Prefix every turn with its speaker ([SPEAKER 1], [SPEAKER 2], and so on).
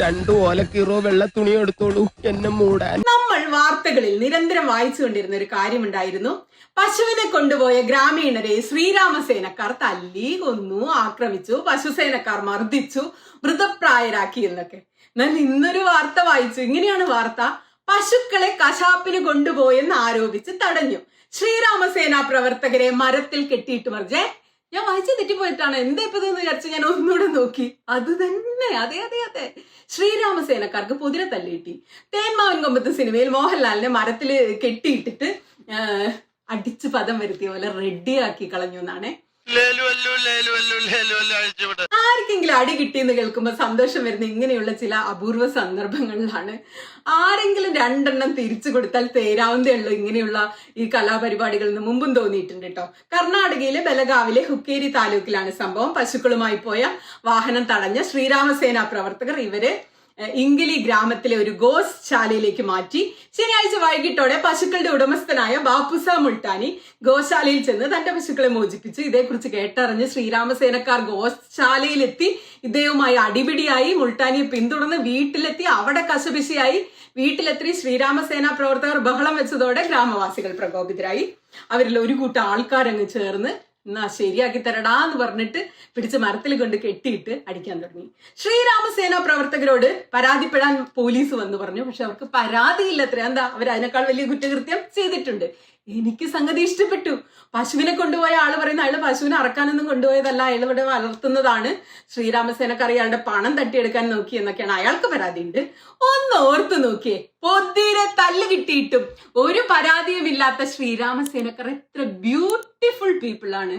[SPEAKER 1] രണ്ടു ഓലക്കീറോ വെള്ള തുണി എടുത്തോളൂ. എന്നെ മൂടാൻ.
[SPEAKER 2] നമ്മൾ വാർത്തകളിൽ നിരന്തരം വായിച്ചു കൊണ്ടിരുന്ന ഒരു കാര്യമുണ്ടായിരുന്നു. പശുവിനെ കൊണ്ടുപോയ ഗ്രാമീണരെ ശ്രീരാമസേനക്കാർ തല്ലി കൊന്നു ആക്രമിച്ചു പശുസേനക്കാർ മർദ്ദിച്ചു മൃതപ്രായരാക്കി എന്നൊക്കെ. എന്നാൽ ഇന്നൊരു വാർത്ത വായിച്ചു. ഇങ്ങനെയാണ് വാർത്ത. പശുക്കളെ കശാപ്പിന് കൊണ്ടുപോയെന്ന് ആരോപിച്ച് തടഞ്ഞു. ശ്രീരാമസേന പ്രവർത്തകരെ മരത്തിൽ കെട്ടിയിട്ട് മറിച്ചേ ഞാൻ വായിച്ചു തെറ്റിപ്പോയിട്ടാണ്. എന്താ ഇപ്പൊ എന്ന് വിചാരിച്ച് ഞാൻ ഒന്നുകൂടെ നോക്കി. അത് തന്നെ. അതെ അതെ അതെ. ശ്രീരാമസേനക്കാർക്ക് കുതിര തല്ലിയിട്ടി തേന്മാവൻ കൊമ്പത്ത് സിനിമയിൽ മോഹൻലാലിനെ മരത്തിൽ കെട്ടിയിട്ടിട്ട് അടിച്ചു പദം വരുത്തിയ പോലെ റെഡിയാക്കി കളഞ്ഞു എന്നാണ്. ആർക്കെങ്കിലും അടി കിട്ടിയെന്ന് കേൾക്കുമ്പോൾ സന്തോഷം വരുന്ന ഇങ്ങനെയുള്ള ചില അപൂർവ സന്ദർഭങ്ങളിലാണ്. ആരെങ്കിലും രണ്ടെണ്ണം തിരിച്ചു കൊടുത്താൽ തേരാവുന്നതേ ഉള്ളൂ ഇങ്ങനെയുള്ള ഈ കലാപരിപാടികളിൽ നിന്ന് മുമ്പും തോന്നിയിട്ടുണ്ട് കേട്ടോ കർണാടകയിലെ ബലഗാവിലെ ഹുക്കേരി താലൂക്കിലാണ് സംഭവം. പശുക്കളുമായി പോയ വാഹനം തടഞ്ഞ ശ്രീരാമസേന പ്രവർത്തകർ ഇവരെ ഇംഗിലി ഗ്രാമത്തിലെ ഒരു ഗോസ് ശാലയിലേക്ക് മാറ്റി ശനിയാഴ്ച വൈകിട്ടോടെ പശുക്കളുടെ ഉടമസ്ഥനായ ബാപ്പുസ മുൾട്ടാനി ഗോശാലയിൽ ചെന്ന് തന്റെ പശുക്കളെ മോചിപ്പിച്ചു. ഇതേക്കുറിച്ച് കേട്ടറിഞ്ഞ് ശ്രീരാമസേനക്കാർ ഗോശാലയിലെത്തി ഇദ്ദേഹവുമായി അടിപിടിയായി മുൾട്ടാനിയെ പിന്തുടർന്ന് വീട്ടിലെത്തി. അവിടെ കശപിശയായി. വീട്ടിലെത്തി ശ്രീരാമസേന പ്രവർത്തകർ ബഹളം വെച്ചതോടെ ഗ്രാമവാസികൾ പ്രകോപിതരായി. അവരിൽ ഒരു കൂട്ടം ആൾക്കാരങ്ങ് ചേർന്ന് എന്നാ ശരിയാക്കി തരടാ എന്ന് പറഞ്ഞിട്ട് പിടിച്ച് മരത്തിൽ കൊണ്ട് കെട്ടിയിട്ട് അടിക്കാൻ തുടങ്ങി. ശ്രീരാമസേന പ്രവർത്തകരോട് പരാതിപ്പെടാൻ പോലീസ് വന്ന് പറഞ്ഞു. പക്ഷെ അവർക്ക് പരാതിയില്ല അത്ര. എന്താ അവർ അതിനേക്കാൾ വലിയ കുറ്റകൃത്യം ചെയ്തിട്ടുണ്ട്. എനിക്ക് സംഗതി ഇഷ്ടപ്പെട്ടു. പശുവിനെ കൊണ്ടുപോയ ആൾ പറയുന്ന അയാൾ പശുവിനെ അറക്കാനൊന്നും കൊണ്ടുപോയതല്ല. അയാൾ ഇവിടെ വളർത്തുന്നതാണ്. ശ്രീരാമസേനക്കറി അയാളുടെ പണം തട്ടിയെടുക്കാൻ നോക്കി എന്നൊക്കെയാണ് അയാൾക്ക് പരാതിയുണ്ട്. ഒന്ന് ഓർത്തു നോക്കിയേ. പൊതിരെ തല്ല് കിട്ടിയിട്ടും ഒരു പരാതിയുമില്ലാത്ത ശ്രീരാമസേനക്കാർ എത്ര ബ്യൂട്ടിഫുൾ പീപ്പിൾ ആണ്.